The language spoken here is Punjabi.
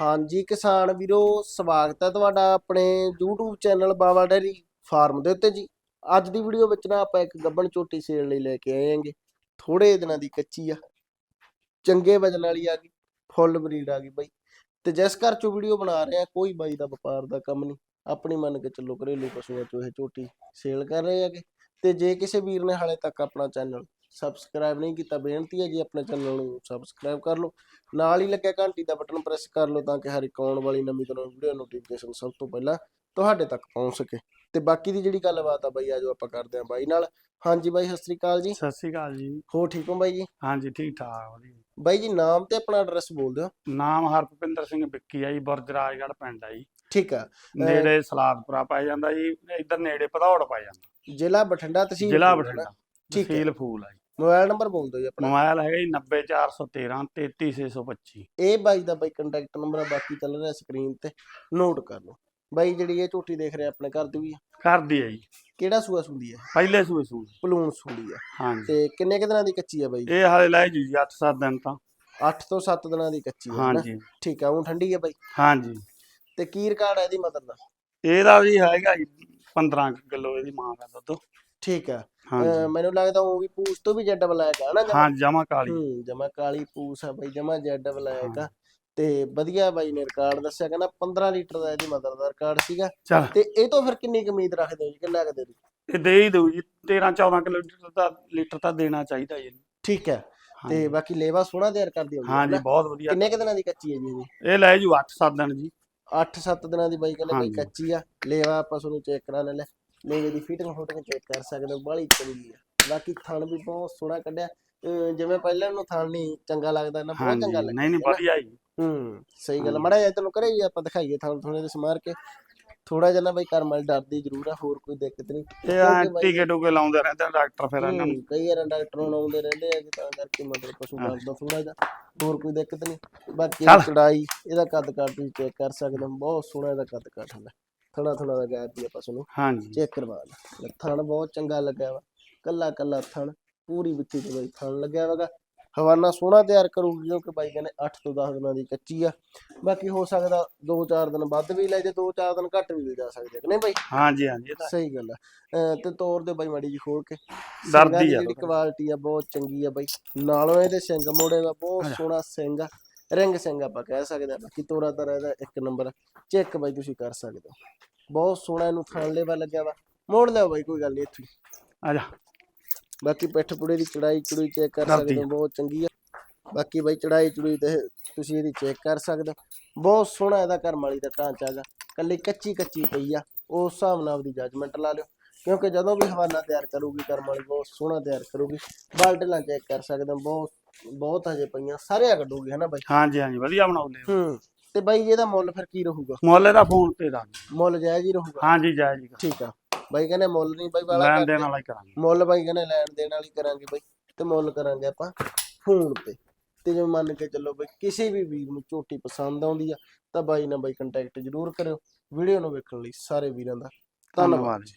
ਹਾਂਜੀ ਕਿਸਾਨ ਵੀਰੋ, ਸਵਾਗਤ ਹੈ ਤੁਹਾਡਾ ਆਪਣੇ YouTube channel Bawa dairy farm ਦੇ ਉੱਤੇ ਜੀ। ਅੱਜ ਦੀ ਵੀਡੀਓ ਵਿੱਚ ਨਾ ਆਪਾਂ ਇੱਕ ਗੱਬਣ ਚੋਟੀ ਸੇਲ ਲਈ ਲੈ ਕੇ ਆਏ ਆਂਗੇ ਥੋੜੇ ਦਿਨਾਂ ਦੀ ਕੱਚੀ ਆ। ਚੰਗੇ ਵਜਨ ਵਾਲੀ ਆ ਗਈ, ਫੁੱਲ ਬਰੀਡ ਆ ਗਈ ਬਾਈ। ਤੇ ਜਿਸ ਘਰ ਚੋਂ ਵੀਡੀਓ ਬਣਾ ਰਹੇ ਆ, ਕੋਈ ਬਾਈ ਦਾ ਵਪਾਰ ਦਾ ਕੰਮ ਨਹੀਂ। ਆਪਣੀ ਮੰਨ ਕੇ ਚੱਲੋ ਘਰੇਲੂ ਪਸ਼ੂਆਂ ਚੋਂ ਇਹ ਚੋਟੀ ਸੇਲ ਕਰ ਰਹੇ ਹੈਗੇ। ਤੇ ਜੇ ਕਿਸੇ ਵੀਰ ਨੇ ਹਾਲੇ ਤੱਕ ਆਪਣਾ ਚੈਨਲ ਸਬਸਕ੍ਰਾਈਬ ਨਹੀਂ ਕੀਤਾ ਬੇਨਤੀ ਹੈ ਜੀ ਆਪਣੇ ਚੈਨਲ ਨੂੰ ਸਬਸਕ੍ਰਾਈਬ ਕਰ ਲਓ। ਨਾਲ ਹੀ ਲੱਗਿਆ ਘੰਟੀ ਦਾ ਬਟਨ ਪ੍ਰੈਸ ਕਰ ਲਓ ਤਾਂ ਕਿ ਹਰ ਇੱਕ ਆਉਣ ਵਾਲੀ ਨਵੀਂ ਤੋਂ ਨਵੀਂ ਵੀਡੀਓ ਨੋਟੀਫਿਕੇਸ਼ਨ ਸਭ ਤੋਂ ਪਹਿਲਾਂ ਤੁਹਾਡੇ ਤੱਕ ਪਹੁੰਚ ਸਕੇ। ਤੇ ਬਾਕੀ ਦੀ ਜਿਹੜੀ ਗੱਲਬਾਤ ਆ ਬਾਈ ਆਜੋ ਆਪਾਂ ਕਰਦੇ ਆਂ ਬਾਈ ਨਾਲ। ਹਾਂਜੀ ਬਾਈ ਸਤਿ ਸ੍ਰੀ ਅਕਾਲ ਜੀ। ਸਤਿ ਸ਼੍ਰੀ ਅਕਾਲ ਜੀ। ਹੋ ਠੀਕ ਹੋ ਬਾਈ ਜੀ? ਹਾਂਜੀ ਠੀਕ ਠਾਕ ਵਧੀਆ। ਬਾਈ ਜੀ ਨਾਮ ਤੇ ਆਪਣਾ ਐਡਰੈਸ ਬੋਲ ਦਿਓ। ਨਾਮ ਹਰਪਿੰਦਰ ਸਿੰਘ ਵਿੱਕੀ ਆ ਜੀ ਬੁਰਜ ਰਾਜਗੜ੍ਹ ਪਿੰਡ ਆ ਜੀ। ਠੀਕ ਆ। ਨੇੜੇ ਸਲਾਦਪੁਰਾ ਪਾਇਆ ਜਾਂਦਾ ਜੀ ਇੱਧਰ ਨੇੜੇ ਭਦੌੜ ਪਾਇਆ ਜਾਂਦਾ। ਜ਼ਿਲ੍ਹਾ ਬਠਿੰਡਾ ਤਹਿਸੀਲ ਜ਼ਿਲ੍ਹਾ? ਬਠਿੰਡਾ ਠੀਕ ਹੈ। ਤਹਿਸੀਲ ਫੂਲ ਆ ਜੀ। ਮੋਬਾਈਲ ਨੰਬਰ ਬੋਲ ਦਿਓ ਜੀ ਆਪਣਾ। ਮੋਬਾਈਲ ਹੈਗਾ ਜੀ 90413 33625 ਇਹ ਬਾਈ ਦਾ ਬਾਈ ਕੰਟੈਕਟ ਨੰਬਰ ਆ ਬਾਕੀ ਚੱਲ ਰਿਹਾ ਸਕਰੀਨ ਤੇ। ਨੋਟ ਕਰ ਲਓ। ਬਾਈ ਜਿਹੜੀ ਇਹ ਝੋਟੀ ਦੇਖ ਰਹੇ ਆਪਣੇ ਘਰ ਦੀ ਵੀ ਆ। ਕਰਦੀ ਆ ਜੀ। ਕਿਹੜਾ ਸੂਆ ਸੁੰਦੀ ਹੈ ਪਹਿਲੇ ਸੂਏ ਸੂਏ ਪਲੂਣ ਸੁੰਦੀ ਆ। ਹਾਂਜੀ। ਤੇ ਕਿੰਨੇ ਕੁ ਦਿਨਾਂ ਦੀ ਕੱਚੀ ਆ ਬਾਈ? ਇਹ ਹਾਲੇ ਲੈ ਜੀ 8-7 ਦਿਨ ਤਾਂ। 8 ਤੋਂ 7 ਦਿਨਾਂ ਦੀ ਕੱਚੀ ਆ ਹਾਂਜੀ। ਠੀਕ ਆ ਉਹ ਠੰਡੀ ਆ ਬਾਈ? ਹਾਂਜੀ। ਤੇ ਕੀ ਰਿਕਾਰਡ ਹੈ ਇਹਦੀ ਮਦਰ ਦਾ? ਇਹਦਾ ਵੀ ਹੈਗਾ ਜੀ 15 ਕਿਲੋ ਇਹਦੀ ਮਾਂ ਦਾ ਦੁੱਧ। ਠੀਕ ਆ। ਅਹ ਹਾਂਜੀ ਮੈਨੂੰ ਲੱਗਦਾ ਉਹ ਵੀ ਪੂਛ ਤੋਂ ਵੀ ਜੈਡ ਬਲੈਕ ਆ ਨਾ ਜਮਾਂ? ਹਾਂ ਜਮਾ ਕਾਲੀ। ਹੂੰ ਜਮਾ ਕਾਲੀ ਪੂਛ ਆ ਬਾਈ ਜਮਾ ਜੈਡ ਬਲੈਕ ਆ। ਤੇ ਵਧੀਆ ਬਾਈ ਨੇ ਰਿਕਾਰਡ ਦੱਸਿਆ ਕਹਿੰਦਾ 15 ਲੀਟਰ ਦਾ ਇਹਦੀ ਮਦਰ ਦਾ ਰਿਕਾਰਡ ਸੀਗਾ। ਚਲ। ਤੇ ਇਹ ਤੋਂ ਫਿਰ ਕਿੰਨੀ ਕੁ ਉਮੀਦ ਰੱਖਦੇ ਹੋ ਜੀ ਕਿੰਨਾ ਕੁ ਦੇ ਦੂ ਇਹ ਦੇ ਹੀ ਦਊ ਜੀ 13-14 ਕਿਲੋ ਦਾ ਲੀਟਰ ਤਾਂ ਦੇਣਾ ਚਾਹੀਦਾ ਜੀ। ਠੀਕ ਹੈ ਤੇ ਹਾਂਜੀ। ਬਾਕੀ ਲੇਵਾ ਸੋਹਣਾ ਤਿਆਰ ਕਰਦੀ ਹੋਊਗੀ ਹਾਂ ਜੀ ਹਨਾ? ਬਹੁਤ ਵਧੀਆ। ਕਿੰਨੇ ਕੁ ਦਿਨਾਂ ਦੀ ਕੱਚੀ ਹੈ ਜੀ ਇਹਦੀ? ਇਹ ਲੈ ਜੂ 8-7 ਦਿਨ ਜੀ। 8-7 ਦਿਨਾਂ ਦੀ ਬਾਈ ਕਹਿੰਦੇ ਬਾਈ ਹਾਂਜੀ। ਕੱਚੀ ਆ। ਲੇਵਾ ਆਪਾਂ ਤੁਹਾਨੂੰ ਚੈੱਕ ਕਰਾ ਲੈ ਲੇਵੇ ਦੀ ਫਿਟਿੰਗ ਫੋਟਿੰਗ ਚੈੱਕ ਕਰ ਸਕਦੇ ਹੋ ਬਾਹਲੀ ਚੰਗੀ ਆ। ਬਾਕੀ ਥਣ ਵੀ ਬਹੁਤ ਸੋਹਣਾ ਕੱਢਿਆ। ਜਿਵੇਂ ਪਹਿਲਾਂ ਨੂੰ ਥਣ ਨਹੀਂ ਚੰਗਾ ਲੱਗਦਾ ਨਾ ਬਹੁਤ ਚੰਗਾ ਲੱਗਦਾ ਨਹੀਂ ਨਹੀਂ ਵਧੀਆ ਜੀ। ਹੂੰ ਸਹੀ ਗੱਲ। ਮੜਾ ਜਿਹਾ ਤੈਨੂੰ ਕਰੇ ਜੀ ਆਪਾਂ ਦਿਖਾਈਏ ਥਣ ਥੋੜੇ ਦੇ ਸਮਾਰ ਕੇ। ਥੋੜਾ ਜਿਹਾ ਨਾ ਬਾਈ ਕਰਮਲ ਡਰਦੀ ਜ਼ਰੂਰ ਆ ਹੋਰ ਕੋਈ ਦਿੱਕਤ ਨਹੀਂ। ਇਹ ਟੀਕੇ ਟੂਕੇ ਲਾਉਂਦੇ ਰਹਿੰਦੇ ਆ ਡਾਕਟਰ ਫਿਰ ਇਹਨਾਂ ਨੂੰ। ਹੂੰ, ਕਈ ਵਾਰ ਡਾਕਟਰ ਹੁਣ ਆਉਂਦੇ ਰਹਿੰਦੇ ਆ ਕਿ ਤਾਂ ਕਰਕੇ ਮਤਲਬ ਪਸ਼ੂ ਮਾਰਦਾ ਥੋੜਾ ਜਿਹਾ ਹੋਰ ਕੋਈ ਦਿੱਕਤ ਨਹੀਂ। ਬਾਕੀ। ਚੜਾਈ ਇਹਦਾ ਕੱਦ ਕਾਠ ਤੁਸੀਂ ਚੈੱਕ ਕਰ ਸਕਦੇ ਹੋ ਬਹੁਤ ਸੋਹਣਾ ਇਹਦਾ ਕੱਦ ਕਾਠ ਹੁੰਦਾ। ਥੋੜਾ ਥੋੜਾ ਦਾ ਗੈਪ ਵੀ ਆਪਾਂ ਤੁਹਾਨੂੰ ਹਾਂਜੀ। ਚੈੱਕ ਕਰਵਾ ਲੈ। ਥਣ ਬਹੁਤ ਚੰਗਾ ਲੱਗਿਆ ਵਾ। ਕੱਲਾ ਕੱਲਾ ਥਣ ਪੂਰੀ ਵਿੱਚੀ ਤੇ ਬਾਈ ਥਣ ਲੱਗਿਆ ਵਗਾ ਹਵਾਨਾ ਸੋਹਣਾ ਤਿਆਰ ਕਰੂਗੀ ਕਿਉਂਕਿ ਬਾਈ ਕਹਿੰਦੇ 8 ਤੋਂ 10 ਦਿਨਾਂ ਦੀ ਕੱਚੀ ਆ। ਬਾਕੀ ਹੋ ਸਕਦਾ 2-4 ਦਿਨ ਵੱਧ ਵੀ ਲੈ ਜੇ 2-4 ਦਿਨ ਘੱਟ ਵੀ ਜਾ ਸਕਦੇ ਨਹੀਂ ਬਾਈ? ਹਾਂਜੀ ਹਾਂਜੀ ਇਹ ਤਾਂ ਸਹੀ ਗੱਲ ਆ। ਤੇ ਤੋਰ ਦੇ ਬਾਈ ਮਾੜੀ ਜੀ ਖੋਲ ਕੇ। ਦਰਦੀ ਆ ਜਿਹੜੀ। ਕੁਆਲਿਟੀ ਆ ਬਹੁਤ ਚੰਗੀ ਆ ਬਾਈ। ਨਾਲੋਂ ਇਹਦੇ ਸਿੰਘ ਮੋੜੇ ਦਾ ਬਹੁਤ। ਸੋਹਣਾ ਸਿੰਘ ਆ। ਰਿੰਗ ਸਿੰਘ ਆਪਾਂ ਕਹਿ ਸਕਦੇ ਆ ਬਾਕੀ ਤੋਰਾ ਤਰਾ ਇਹਦਾ ਇੱਕ ਨੰਬਰ ਚੈੱਕ ਬਾਈ ਤੁਸੀਂ ਕਰ ਸਕਦੇ ਹੋ। ਬਹੁਤ ਸੋਹਣਾ ਇਹਨੂੰ ਖਾਣ ਲੈਵਾ ਲੱਗਿਆ ਵਾ। ਮੋੜ ਲਿਓ ਬਾਈ ਕੋਈ ਗੱਲ ਨਹੀਂ ਇੱਥੇ। ਆ ਜਾ। ਬਾਕੀ ਪਿੱਠ ਪੁੜੇ ਦੀ ਚੜਾਈ ਚੜੂਈ ਚੈੱਕ ਕਰ ਸਕਦੇ ਹੋ ਬਹੁਤ ਚੰਗੀ ਆ। ਬਾਕੀ ਬਾਈ ਚੜਾਈ ਚੜੂਈ ਤੇ ਤੁਸੀਂ ਇਹਦੀ ਚੈੱਕ ਕਰ ਸਕਦੇ ਹੋ। ਬਹੁਤ ਸੋਹਣਾ ਇਹਦਾ ਘਰ ਵਾਲੀ ਦਾ ਢਾਂਚਾ ਹੈਗਾ। ਕੱਲੀ ਕੱਚੀ ਕੱਚੀ ਪਈ ਆ ਉਸ ਹਿਸਾਬ ਨਾਲ ਆਪਦੀ ਜੱਜਮੈਂਟ ਲਾ ਲਿਓ। ਕਿਉਂਕਿ ਜਦੋਂ ਵੀ ਹਵਾਨਾ ਤਿਆਰ ਕਰੂਗੀ ਕਰਮ ਵਾਲੀ ਬਹੁਤ ਸੋਹਣਾ ਤਿਆਰ ਕਰੂਗੀ। ਬਾਲਟਲਾਂ ਚੈੱਕ ਕਰ ਸਕਦੇ ਹੋ ਬਹੁਤ ਬਹੁਤ ਹਜੇ ਪਈਆਂ ਸਾਰਿਆਂ ਕੱਢੂਗੀ ਹਨਾ ਬਾਈ? ਹਾਂਜੀ ਹਾਂਜੀ ਵਧੀਆ ਬਣਾਉਂਦੇ ਹੋ ਹੂੰ ਤੇ ਬਾਈ ਇਹਦਾ ਮੁੱਲ ਫਿਰ ਕੀ ਰਹੂਗਾ? ਮੁੱਲ ਇਹਦਾ ਫੋਨ ਤੇ ਦਾ ਮੁੱਲ ਜਾਇਜ਼ ਹੀ ਰਹੂਗਾ? ਹਾਂਜੀ ਜੈ ਜੀ ਠੀਕ ਆ। ਬਾਈ ਕਹਿੰਦੇ ਮੁੱਲ ਨਹੀਂ ਬਾਈ ਵਾਲਾ ਲੈਣ। ਦੇਣ ਵਾਲਾ ਹੀ ਕਰਾਂਗੇ। ਮੁੱਲ ਬਾਈ ਕਹਿੰਦੇ ਲੈਣ ਦੇਣ ਵਾਲੀ ਕਰਾਂਗੇ ਬਾਈ ਤੇ ਮੁੱਲ ਕਰਾਂਗੇ ਆਪਾਂ ਫੋਨ ਤੇ। ਤੇ ਜੇ ਮੰਨ ਕੇ ਚੱਲੋ ਬਾਈ ਕਿਸੇ ਵੀ ਵੀਰ ਨੂੰ ਝੋਟੀ ਪਸੰਦ ਆਉਂਦੀ ਆ ਤਾਂ ਬਾਈ ਨਾਲ ਬਾਈ ਕੰਟੈਕਟ ਜ਼ਰੂਰ ਕਰਿਓ। ਵੀਡੀਓ ਨੂੰ ਵੇਖਣ ਲਈ ਸਾਰੇ ਵੀਰਾਂ ਦਾ ਧੰਨਵਾਦ ਧੰਨਵਾਦ ਜੀ।